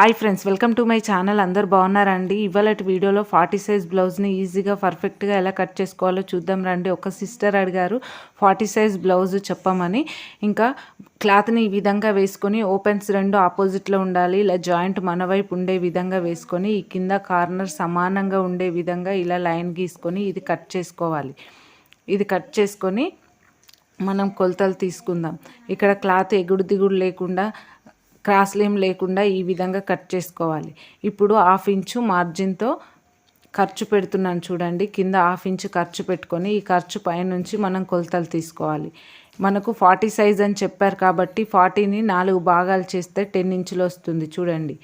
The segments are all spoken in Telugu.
Hi friends welcome to my channel అందరు బాగున్నారండి? ఇవాళ వీడియోలో ఫార్టీ సైజ్ బ్లౌజ్ని ఈజీగా పర్ఫెక్ట్గా ఎలా కట్ చేసుకోవాలో చూద్దాం రండి. ఒక సిస్టర్ అడిగారు ఫార్టీ సైజ్ బ్లౌజ్ చెప్పమని. ఇంకా క్లాత్ని ఈ విధంగా వేసుకొని ఓపెన్స్ రెండు ఆపోజిట్లో ఉండాలి. ఇలా జాయింట్ మన వైపు ఉండే విధంగా వేసుకొని ఈ కింద కార్నర్ సమానంగా ఉండే విధంగా ఇలా లైన్ గీసుకొని ఇది కట్ చేసుకోవాలి. ఇది కట్ చేసుకొని మనం కొలతలు తీసుకుందాం. ఇక్కడ క్లాత్ ఎగుడు దిగుడు లేకుండా క్రాస్లేం లేకుండా ఈ విధంగా కట్ చేసుకోవాలి. ఇప్పుడు హాఫ్ ఇంచు మార్జిన్తో ఖర్చు పెడుతున్నాను చూడండి. కింద హాఫ్ ఇంచు ఖర్చు పెట్టుకొని ఈ ఖర్చు పైనుంచి మనం కొలతలు తీసుకోవాలి. మనకు ఫార్టీ సైజ్ అని చెప్పారు కాబట్టి ఫార్టీని నాలుగు భాగాలు చేస్తే టెన్ ఇంచులు వస్తుంది చూడండి.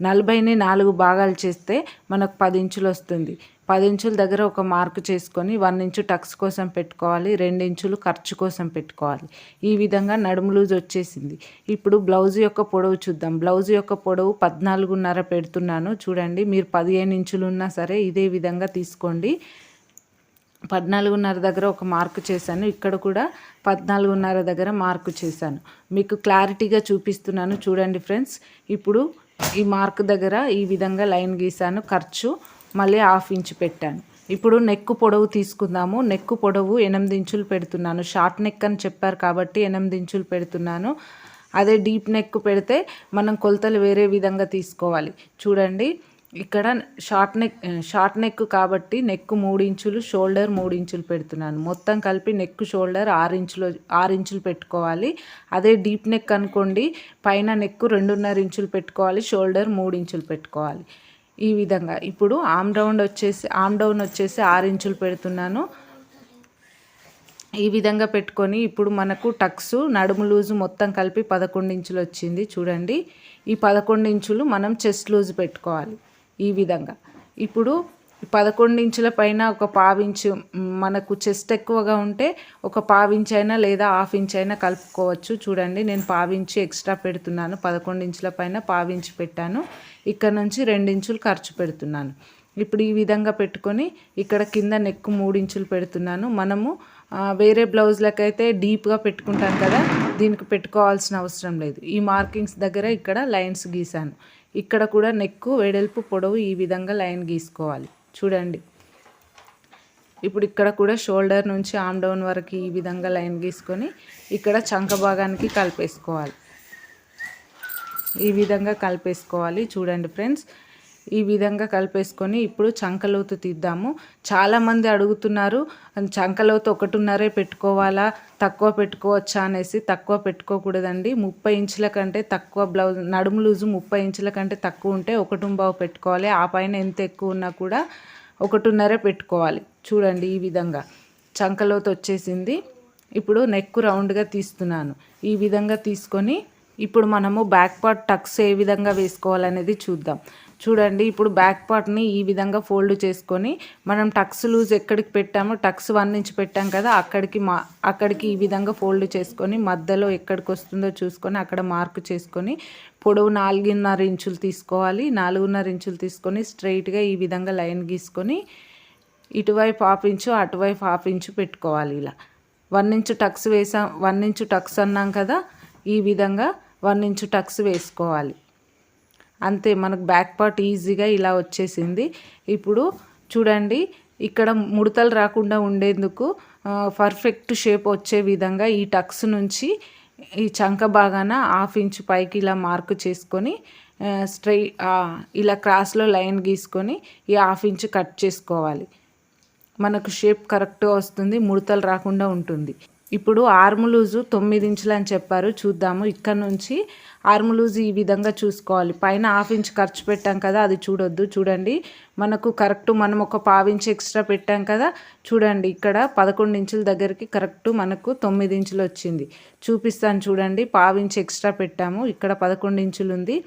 నలభైని నాలుగు భాగాలు చేస్తే మనకు పది ఇంచులు వస్తుంది. పది ఇంచుల దగ్గర ఒక మార్క్ చేసుకొని వన్ ఇంచు టక్స్ కోసం పెట్టుకోవాలి రెండు ఇంచులు ఖర్చు కోసం పెట్టుకోవాలి. ఈ విధంగా నడుము లూజ్ వచ్చేసింది. ఇప్పుడు బ్లౌజ్ యొక్క పొడవు చూద్దాం. బ్లౌజ్ యొక్క పొడవు పద్నాలుగున్నర పెడుతున్నాను. చూడండి మీరు పదిహేను ఇంచులు ఉన్నా సరే ఇదే విధంగా తీసుకోండి. పద్నాలుగున్నర దగ్గర ఒక మార్కు చేశాను. ఇక్కడ కూడా పద్నాలుగున్నర దగ్గర మార్కు చేశాను. మీకు క్లారిటీగా చూపిస్తున్నాను. చూడండి ఫ్రెండ్స్ ఇప్పుడు ఈ మార్క్ దగ్గర ఈ విధంగా లైన్ గీసాను. ఖర్చు మళ్ళీ హాఫ్ ఇంచ్ పెట్టాను. ఇప్పుడు నెక్కు పొడవు తీసుకుందాము. నెక్కు పొడవు ఎనిమిది ఇంచులు పెడుతున్నాను. షార్ట్ నెక్ అని చెప్పారు కాబట్టి ఎనిమిది ఇంచులు పెడుతున్నాను. అదే డీప్ నెక్ పెడితే మనం కొలతలు వేరే విధంగా తీసుకోవాలి. చూడండి ఇక్కడ షార్ట్ నెక్ షార్ట్ నెక్ కాబట్టి నెక్ మూడు ఇంచులు షోల్డర్ మూడు ఇంచులు పెడుతున్నాను. మొత్తం కలిపి నెక్ షోల్డర్ ఆరు ఇంచులు ఆరు ఇంచులు పెట్టుకోవాలి. అదే డీప్ నెక్ అనుకోండి పైన నెక్ రెండున్నర ఇంచులు పెట్టుకోవాలి షోల్డర్ మూడు ఇంచులు పెట్టుకోవాలి. ఈ విధంగా. ఇప్పుడు ఆమ్ రౌండ్ వచ్చేసి ఆమ్ డౌన్ వచ్చేసి ఆరు ఇంచులు పెడుతున్నాను. ఈ విధంగా పెట్టుకొని ఇప్పుడు మనకు టక్స్ నడుము లూజు మొత్తం కలిపి పదకొండు ఇంచులు వచ్చింది. చూడండి ఈ పదకొండు ఇంచులు మనం చెస్ట్ లూజ్ పెట్టుకోవాలి ఈ విధంగా. ఇప్పుడు పదకొండు ఇంచుల పైన ఒక పావించు మనకు చెస్ట్ ఎక్కువగా ఉంటే ఒక పావించి అయినా లేదా హాఫ్ ఇంచ్ అయినా కలుపుకోవచ్చు. చూడండి నేను పావించి ఎక్స్ట్రా పెడుతున్నాను. పదకొండు ఇంచుల పైన పావించి పెట్టాను. ఇక్కడ నుంచి ఇంచులు ఖర్చు పెడుతున్నాను. ఇప్పుడు ఈ విధంగా పెట్టుకొని ఇక్కడ కింద నెక్ మూడు ఇంచులు పెడుతున్నాను. మనము వేరే బ్లౌజ్లకైతే డీప్గా పెట్టుకుంటాం కదా దీనికి పెట్టుకోవాల్సిన అవసరం లేదు. ఈ మార్కింగ్స్ దగ్గర ఇక్కడ లైన్స్ గీసాను. ఇక్కడ కూడా నెక్కు వెడల్పు పొడవు ఈ విధంగా లైన్ గీసుకోవాలి. చూడండి. ఇప్పుడు ఇక్కడ కూడా షోల్డర్ నుంచి ఆమ్ డౌన్ వరకు ఈ విధంగా లైన్ గీసుకొని ఇక్కడ చంక భాగానికి కలిపేసుకోవాలి. ఈ విధంగా కలిపేసుకోవాలి. చూడండి ఫ్రెండ్స్ ఈ విధంగా కలిపేసుకొని ఇప్పుడు చంకలోతు తీద్దాము. చాలామంది అడుగుతున్నారు చంకలోతు ఒకటిన్నరే పెట్టుకోవాలా తక్కువ పెట్టుకోవచ్చా అనేసి. తక్కువ పెట్టుకోకూడదండి. ముప్పై ఇంచుల కంటే తక్కువ బ్లౌజ్ నడుము లూజు ముప్పై ఇంచుల కంటే తక్కువ ఉంటే ఒకటుంబావు పెట్టుకోవాలి. ఆ పైన ఎంత ఎక్కువ ఉన్నా కూడా ఒకటిన్నరే పెట్టుకోవాలి. చూడండి ఈ విధంగా చంకలోతు వచ్చేసింది. ఇప్పుడు నెక్ రౌండ్గా తీస్తున్నాను. ఈ విధంగా తీసుకొని ఇప్పుడు మనము బ్యాక్ పార్ట్ టక్స్ ఏ విధంగా వేసుకోవాలనేది చూద్దాం. చూడండి ఇప్పుడు బ్యాక్ పార్ట్ని ఈ విధంగా ఫోల్డ్ చేసుకొని మనం టక్స్ లూజ్ ఎక్కడికి పెట్టామో టక్స్ వన్ నుంచి పెట్టాం కదా అక్కడికి మా అక్కడికి ఈ విధంగా ఫోల్డ్ చేసుకొని మధ్యలో ఎక్కడికి వస్తుందో చూసుకొని అక్కడ మార్క్ చేసుకొని పొడవు నాలుగున్నర ఇంచులు తీసుకోవాలి. నాలుగున్నర ఇంచులు తీసుకొని స్ట్రైట్గా ఈ విధంగా లైన్ గీసుకొని ఇటువైపు హాఫ్ ఇంచు అటువైపు హాఫ్ ఇంచు పెట్టుకోవాలి ఇలా. వన్ ఇంచు టక్స్ వేసాం వన్ ఇంచు టక్స్ అన్నాం కదా ఈ విధంగా వన్ ఇంచు టక్స్ వేసుకోవాలి. అంతే మనకు బ్యాక్ పార్ట్ ఈజీగా ఇలా వచ్చేసింది. ఇప్పుడు చూడండి ఇక్కడ ముడతలు రాకుండా ఉండేందుకు పర్ఫెక్ట్ షేప్ వచ్చే విధంగా ఈ టక్స్ నుంచి ఈ చంక బాగాన హాఫ్ ఇంచ్ పైకి ఇలా మార్క్ చేసుకొని స్ట్రై ఇలా క్రాస్లో లైన్ గీసుకొని ఈ హాఫ్ ఇంచ్ కట్ చేసుకోవాలి. మనకు షేప్ కరెక్ట్గా వస్తుంది ముడతలు రాకుండా ఉంటుంది. ఇప్పుడు ఆర్మ్ లూజు తొమ్మిది ఇంచులు అని చెప్పారు. చూద్దాము. ఇక్కడ నుంచి ఆర్మ్ లూజ్ ఈ విధంగా చూసుకోవాలి. పైన హాఫ్ ఇంచ్ ఖర్చు పెట్టాం కదా అది చూడొద్దు. చూడండి. మనకు కరెక్ట్ మనం ఒక పావు ఇంచ్ ఎక్స్ట్రా పెట్టాం కదా చూడండి. ఇక్కడ పదకొండు ఇంచుల దగ్గరికి కరెక్ట్ మనకు తొమ్మిది ఇంచులు వచ్చింది. చూపిస్తాను చూడండి. పావు ఇంచ్ ఎక్స్ట్రా పెట్టాము. ఇక్కడ పదకొండు ఇంచులు ఉంది.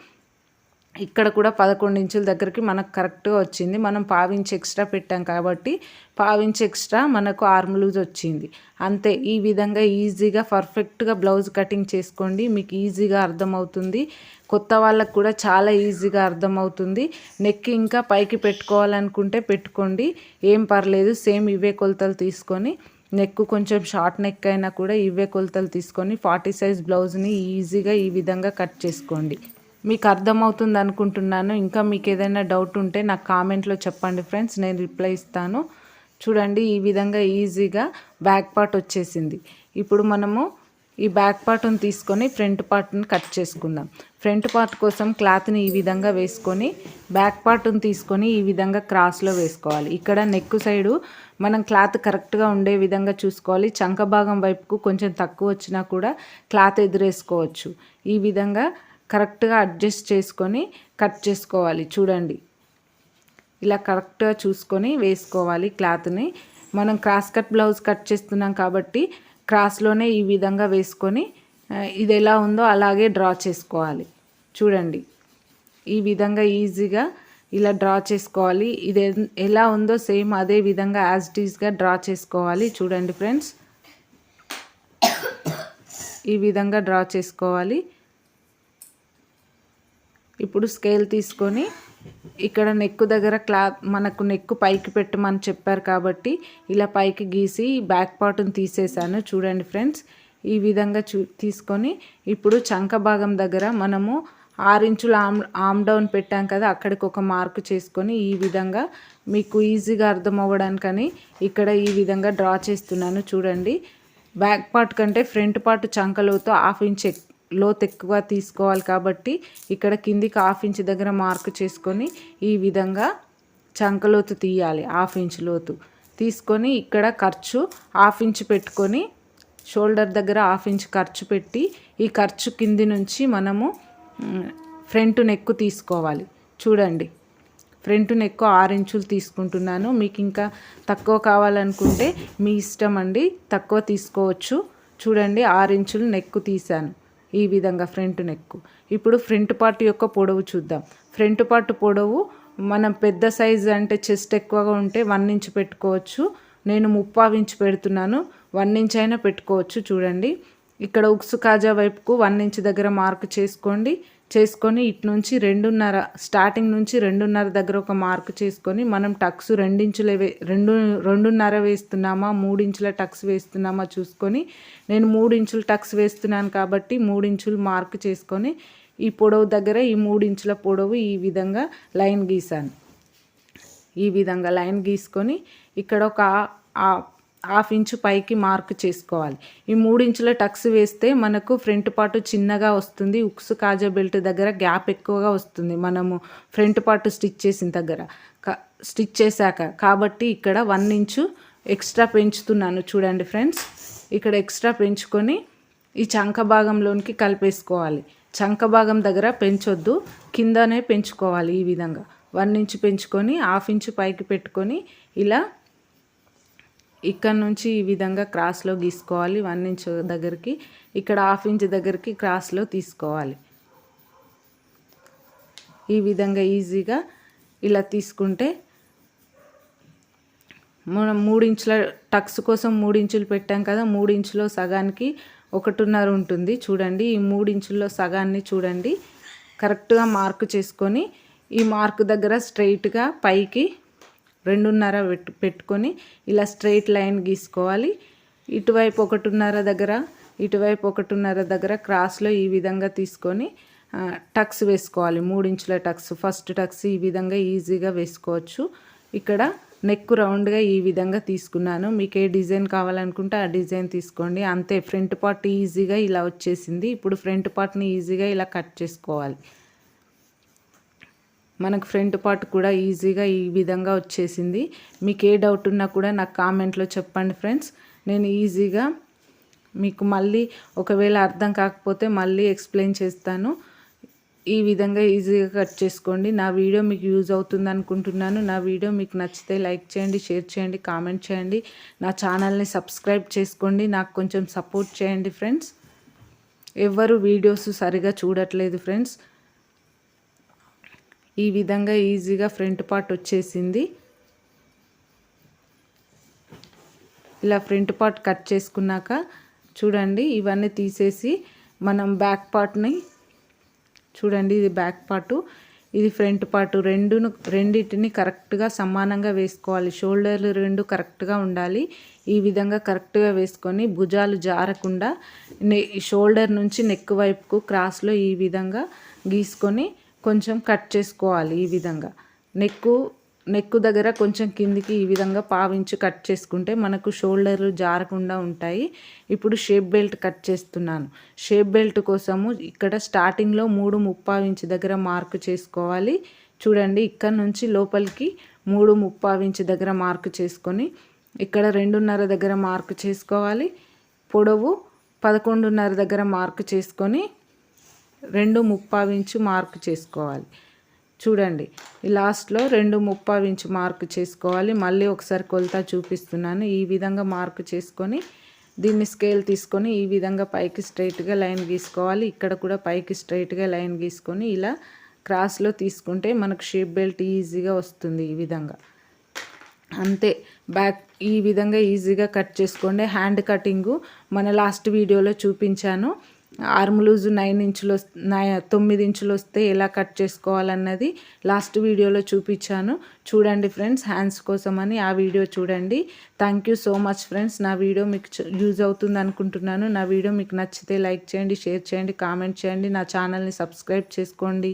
ఇక్కడ కూడా పదకొండు ఇంచుల దగ్గరికి మనకు కరెక్ట్గా వచ్చింది. మనం పావించి ఎక్స్ట్రా పెట్టాం కాబట్టి పావించి ఎక్స్ట్రా మనకు ఆర్మ్ లూజ్ వచ్చింది. అంతే ఈ విధంగా ఈజీగా పర్ఫెక్ట్గా బ్లౌజ్ కటింగ్ చేసుకోండి. మీకు ఈజీగా అర్థమవుతుంది. కొత్త వాళ్ళకు కూడా చాలా ఈజీగా అర్థమవుతుంది. నెక్ ఇంకా పైకి పెట్టుకోవాలనుకుంటే పెట్టుకోండి. ఏం పర్లేదు సేమ్ ఇవే కొలతలు తీసుకొని నెక్ కొంచెం షార్ట్ నెక్ అయినా కూడా ఇవే కొలతలు తీసుకొని ఫార్టీ సైజ్ బ్లౌజ్ని ఈజీగా ఈ విధంగా కట్ చేసుకోండి. మీకు అర్థమవుతుంది అనుకుంటున్నాను ఇంకా మీకు ఏదైనా డౌట్ ఉంటే నాకు కామెంట్లో చెప్పండి ఫ్రెండ్స్ నేను రిప్లై ఇస్తాను. చూడండి ఈ విధంగా ఈజీగా బ్యాక్ పార్ట్ వచ్చేసింది. ఇప్పుడు మనము ఈ బ్యాక్ పార్ట్ని తీసుకొని ఫ్రంట్ పార్ట్ని కట్ చేసుకుందాం. ఫ్రంట్ పార్ట్ కోసం క్లాత్ని ఈ విధంగా వేసుకొని బ్యాక్ పార్ట్ని తీసుకొని ఈ విధంగా క్రాస్లో వేసుకోవాలి. ఇక్కడ నెక్ సైడు మనం క్లాత్ కరెక్ట్గా ఉండే విధంగా చూసుకోవాలి. చంక భాగం వైపుకు కొంచెం తక్కువ వచ్చినా కూడా క్లాత్ ఎదురేసుకోవచ్చు. ఈ విధంగా కరెక్ట్గా అడ్జస్ట్ చేసుకొని కట్ చేసుకోవాలి. చూడండి. ఇలా కరెక్ట్గా చూసుకొని వేసుకోవాలి క్లాత్ని. మనం క్రాస్ కట్ బ్లౌజ్ కట్ చేస్తున్నాం కాబట్టి క్రాస్లోనే ఈ విధంగా వేసుకొని ఇది ఎలా ఉందో అలాగే డ్రా చేసుకోవాలి. చూడండి. ఈ విధంగా ఈజీగా ఇలా డ్రా చేసుకోవాలి. ఇది ఎలా ఉందో సేమ్ అదే విధంగా యాజ్ ఇట్ డ్రా చేసుకోవాలి. చూడండి ఫ్రెండ్స్. ఈ విధంగా డ్రా చేసుకోవాలి. ఇప్పుడు స్కేల్ తీసుకొని ఇక్కడ నెక్కు దగ్గర క్లాత్ మనకు నెక్కు పైకి పెట్టమని చెప్పారు కాబట్టి ఇలా పైకి గీసి బ్యాక్ పార్ట్ని తీసేసాను చూడండి ఫ్రెండ్స్ ఈ విధంగా చూ తీసుకొని ఇప్పుడు చంక భాగం దగ్గర మనము ఆరు ఆమ్ ఆమ్ డౌన్ పెట్టాం కదా అక్కడికి ఒక మార్క్ చేసుకొని ఈ విధంగా మీకు ఈజీగా అర్థం అవ్వడానికని ఇక్కడ ఈ విధంగా డ్రా చేస్తున్నాను. చూడండి బ్యాక్ పార్ట్ కంటే ఫ్రంట్ పార్ట్ చంకలోతో హాఫ్ ఇంచ్ లోతు ఎక్కువ తీసుకోవాలి కాబట్టి ఇక్కడ కిందికి హాఫ్ ఇంచ్ దగ్గర మార్క్ చేసుకొని ఈ విధంగా చంకలోతు తీయాలి హాఫ్ ఇంచ్ లోతు. తీసుకొని ఇక్కడ ఖర్చు హాఫ్ ఇంచ్ పెట్టుకొని షోల్డర్ దగ్గర హాఫ్ ఇంచ్ ఖర్చు పెట్టి ఈ ఖర్చు కింది నుంచి మనము ఫ్రంట్ నెక్ తీసుకోవాలి. చూడండి ఫ్రంట్ నెక్ ఆరు ఇంచులు తీసుకుంటున్నాను. మీకు ఇంకా తక్కువ కావాలనుకుంటే మీ ఇష్టం అండి తక్కువ తీసుకోవచ్చు. చూడండి ఆరు ఇంచులు నెక్ తీశాను. ఈ విధంగా ఫ్రంట్ నెక్. ఇప్పుడు ఫ్రంట్ పార్ట్ యొక్క పొడవు చూద్దాం. ఫ్రంట్ పార్ట్ పొడవు మనం పెద్ద సైజు అంటే చెస్ట్ ఎక్కువగా ఉంటే వన్ ఇంచ్ పెట్టుకోవచ్చు. నేను ముప్పావు ఇంచ్ పెడుతున్నాను. వన్ ఇంచ్ అయినా పెట్టుకోవచ్చు. చూడండి. ఇక్కడ ఉక్సు కాజా వైపుకు వన్ ఇంచ్ దగ్గర మార్క్ చేసుకోండి. చేసుకొని ఇటు నుంచి రెండున్నర స్టార్టింగ్ నుంచి రెండున్నర దగ్గర ఒక మార్క్ చేసుకొని మనం టక్స్ రెండించుల వే రెండు రెండున్నర వేస్తున్నామా మూడించుల టక్స్ వేస్తున్నామా చూసుకొని నేను మూడించుల టక్స్ వేస్తున్నాను కాబట్టి మూడించులు మార్క్ చేసుకొని ఈ పొడవు దగ్గర ఈ మూడించుల పొడవు ఈ విధంగా లైన్ గీసాను. ఈ విధంగా లైన్ గీసుకొని ఇక్కడ ఒక హాఫ్ ఇంచు పైకి మార్క్ చేసుకోవాలి. ఈ మూడు ఇంచుల టక్స్ వేస్తే మనకు ఫ్రంట్ పార్ట్ చిన్నగా వస్తుంది. ఉక్స్ కాజా బెల్ట్ దగ్గర గ్యాప్ ఎక్కువగా వస్తుంది. మనము ఫ్రంట్ పార్ట్ స్టిచ్ చేసిన దగ్గర. స్టిచ్ చేశాక. కాబట్టి ఇక్కడ వన్ ఇంచు ఎక్స్ట్రా పెంచుతున్నాను చూడండి ఫ్రెండ్స్. ఇక్కడ ఎక్స్ట్రా పెంచుకొని ఈ చంక భాగంలోనికి కలిపేసుకోవాలి. చంక భాగం దగ్గర పెంచొద్దు. కిందనే పెంచుకోవాలి ఈ విధంగా. వన్ ఇంచు పెంచుకొని హాఫ్ ఇంచు పైకి పెట్టుకొని ఇలా ఇక్కడ నుంచి ఈ విధంగా క్రాస్లో గీసుకోవాలి వన్ ఇంచ్ దగ్గరికి. ఇక్కడ హాఫ్ ఇంచ్ దగ్గరికి క్రాస్లో తీసుకోవాలి. ఈ విధంగా ఈజీగా ఇలా తీసుకుంటే మనం మూడించుల టక్స్ కోసం మూడించులు పెట్టాం కదా మూడించులో సగానికి ఒకటిన్నర ఉంటుంది. చూడండి ఈ మూడించుల్లో సగాన్ని చూడండి. కరెక్ట్గా మార్కు చేసుకొని ఈ మార్క్ దగ్గర స్ట్రైట్గా పైకి రెండున్నర పెట్టు పెట్టుకొని ఇలా స్ట్రైట్ లైన్ గీసుకోవాలి. ఇటువైపు ఒకటిన్నర దగ్గర ఇటువైపు ఒకటిన్నర దగ్గర క్రాస్లో ఈ విధంగా తీసుకొని టక్స్ వేసుకోవాలి. మూడించుల టక్స్. ఫస్ట్ టక్స్ ఈ విధంగా ఈజీగా వేసుకోవచ్చు. ఇక్కడ నెక్ రౌండ్గా ఈ విధంగా తీసుకున్నాను. మీకు ఏ డిజైన్ కావాలనుకుంటే ఆ డిజైన్ తీసుకోండి. అంతే ఫ్రంట్ పార్ట్ ఈజీగా ఇలా వచ్చేసింది. ఇప్పుడు ఫ్రంట్ పార్ట్ని ఈజీగా ఇలా కట్ చేసుకోవాలి. మనకు ఫ్రంట్ పార్ట్ కూడా ఈజీగా ఈ విధంగా వచ్చేసింది. మీకు ఏ డౌట్ ఉన్నా కూడా నాకు కామెంట్లో చెప్పండి ఫ్రెండ్స్. నేను ఈజీగా మీకు మళ్ళీ ఒకవేళ అర్థం కాకపోతే మళ్ళీ ఎక్స్ప్లెయిన్ చేస్తాను. ఈ విధంగా ఈజీగా కట్ చేసుకోండి. నా వీడియో మీకు యూజ్ అవుతుంది అనుకుంటున్నాను. నా వీడియో మీకు నచ్చితే లైక్ చేయండి షేర్ చేయండి కామెంట్ చేయండి. నా ఛానల్ని సబ్స్క్రైబ్ చేసుకోండి. నాకు కొంచెం సపోర్ట్ చేయండి ఫ్రెండ్స్. ఎవరు వీడియోస్ సరిగా చూడట్లేదు ఫ్రెండ్స్. ఈ విధంగా ఈజీగా ఫ్రంట్ పార్ట్ వచ్చేసింది. ఇలా ఫ్రంట్ పార్ట్ కట్ చేసుకున్నాక చూడండి ఇవన్నీ తీసేసి మనం బ్యాక్ పార్ట్ని చూడండి ఇది బ్యాక్ పార్టు. ఇది ఫ్రంట్ పార్ట్. రెండును రెండింటిని కరెక్ట్గా సమానంగా వేసుకోవాలి. షోల్డర్లు రెండు కరెక్ట్గా ఉండాలి. ఈ విధంగా కరెక్ట్గా వేసుకొని భుజాలు జారకుండా షోల్డర్ నుంచి నెక్ వైపుకు క్రాస్లో ఈ విధంగా గీసుకొని కొంచెం కట్ చేసుకోవాలి ఈ విధంగా. నెక్కు నెక్కు దగ్గర కొంచెం కిందికి ఈ విధంగా పావించి కట్ చేసుకుంటే మనకు షోల్డర్లు జారకుండా ఉంటాయి. ఇప్పుడు షేప్ బెల్ట్ కట్ చేస్తున్నాను. షేప్ బెల్ట్ కోసము ఇక్కడ స్టార్టింగ్లో మూడు ముప్పావు ఇంచు దగ్గర మార్క్ చేసుకోవాలి. చూడండి ఇక్కడ నుంచి లోపలికి మూడు ముప్పావు ఇంచు దగ్గర మార్క్ చేసుకొని ఇక్కడ రెండున్నర దగ్గర మార్క్ చేసుకోవాలి. పొడవు పదకొండున్నర దగ్గర మార్క్ చేసుకొని రెండు ముప్పావు ఇంచు మార్క్ చేసుకోవాలి. చూడండి లాస్ట్లో రెండు ముప్పావు ఇంచు మార్క్ చేసుకోవాలి. మళ్ళీ ఒకసారి కొలత చూపిస్తున్నాను. ఈ విధంగా మార్క్ చేసుకొని దీన్ని స్కేల్ తీసుకొని ఈ విధంగా పైకి స్ట్రైట్గా లైన్ గీసుకోవాలి. ఇక్కడ కూడా పైకి స్ట్రైట్గా లైన్ గీసుకొని ఇలా క్రాస్లో తీసుకుంటే మనకు షేప్ బెల్ట్ ఈజీగా వస్తుంది ఈ విధంగా. అంతే. బ్యాక్ ఈ విధంగా ఈజీగా కట్ చేసుకోండి. హ్యాండ్ కటింగు మన లాస్ట్ వీడియోలో చూపించాను. ఆర్మ్ లూజ్ నైన్ ఇంచులు నై తొమ్మిది ఇంచులు వస్తే ఎలా కట్ చేసుకోవాలన్నది లాస్ట్ వీడియోలో చూపించాను. చూడండి ఫ్రెండ్స్ హ్యాండ్స్ కోసమని ఆ వీడియో చూడండి. Thank you so much friends. నా వీడియో మీకు యూజ్ అవుతుంది అనుకుంటున్నాను నా వీడియో మీకు నచ్చితే లైక్ చేయండి షేర్ చేయండి కామెంట్ చేయండి. నా ఛానల్ని సబ్స్క్రైబ్ చేసుకోండి.